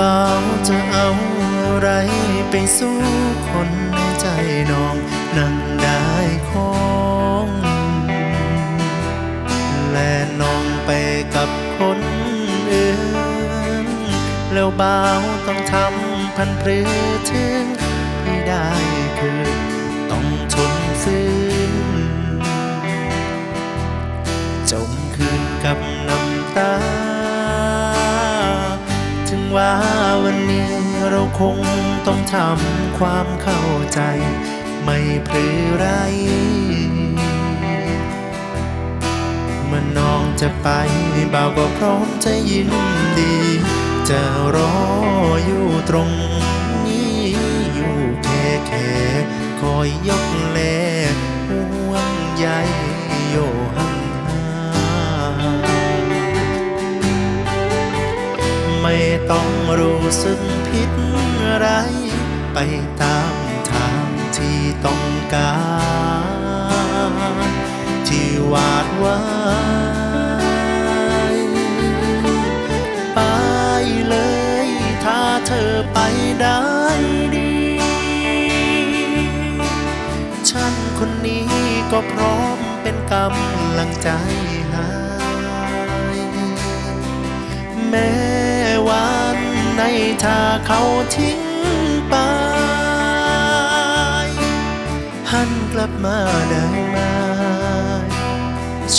บาจะเอาอะไรไปสู้คนในใจน้องนั่งได้ของและน้องไปกับคนอื่น แล้วบาต้องทำพันพรือถึงที่ได้คือต้องทนฝืน เราคงต้องทำความเข้าใจ ไม่เพลไรเมื่อน้องจะไปบ่าวก็พร้อมจะยินดี จะรออยู่ตรงนี้อยู่แค่แค่คอย ไม่ต้องรู้สึกผิดอะไร ไปตามทางที่ต้องการ ที่วาดไว้ไปเลย ถ้าเธอไปได้ดี ฉันคนนี้ก็พร้อมเป็นกำลังใจให้แม้ วันในถ้าเขาทิ้งไป หันกลับมาได้ไหม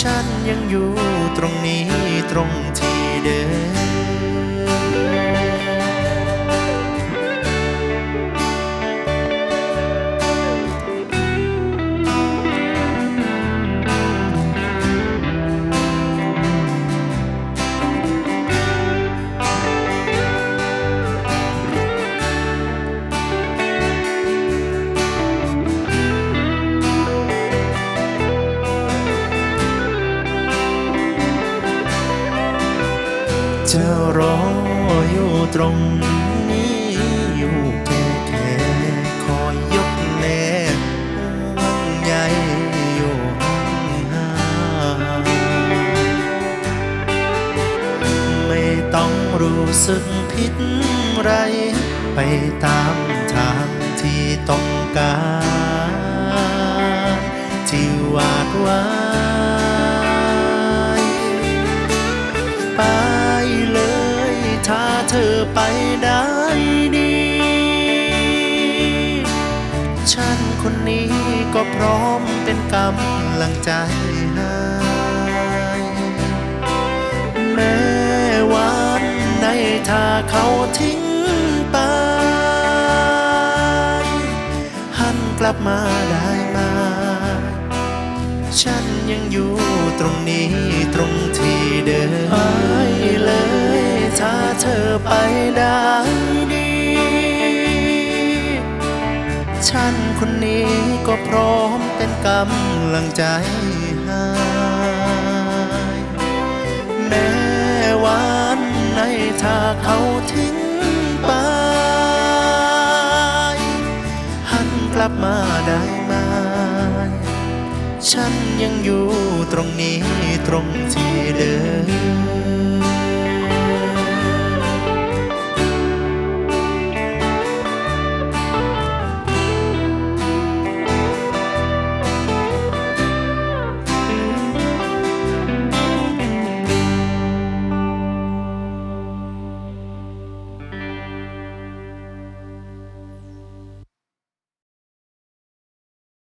ฉันยังอยู่ตรงนี้ตรง จะรออยู่ตรงนี้อยู่แค่แค่คอยยกแลห่วงใยอยู่ห่างๆไม่ต้องรู้สึกผิดไร ไปตามทางที่ต้องการ เธอไปได้ดี ฉันคนนี้ก็พร้อมเป็นกำลังใจให้แม้วันในถ้าเขาทิ้งไป หันกลับมาได้ไหมฉันยังอยู่ตรงนี้ตรงที่เดิมไปเลยาเธอไปได้ดี ฉันคนนี้ก็พร้อมเป็นกำลังใจให้แม้วันในถ้าเขาทิ้งไป หันกลับมาได้ไหมฉันยังอยู่ตรงนี้ตรงที่เดิม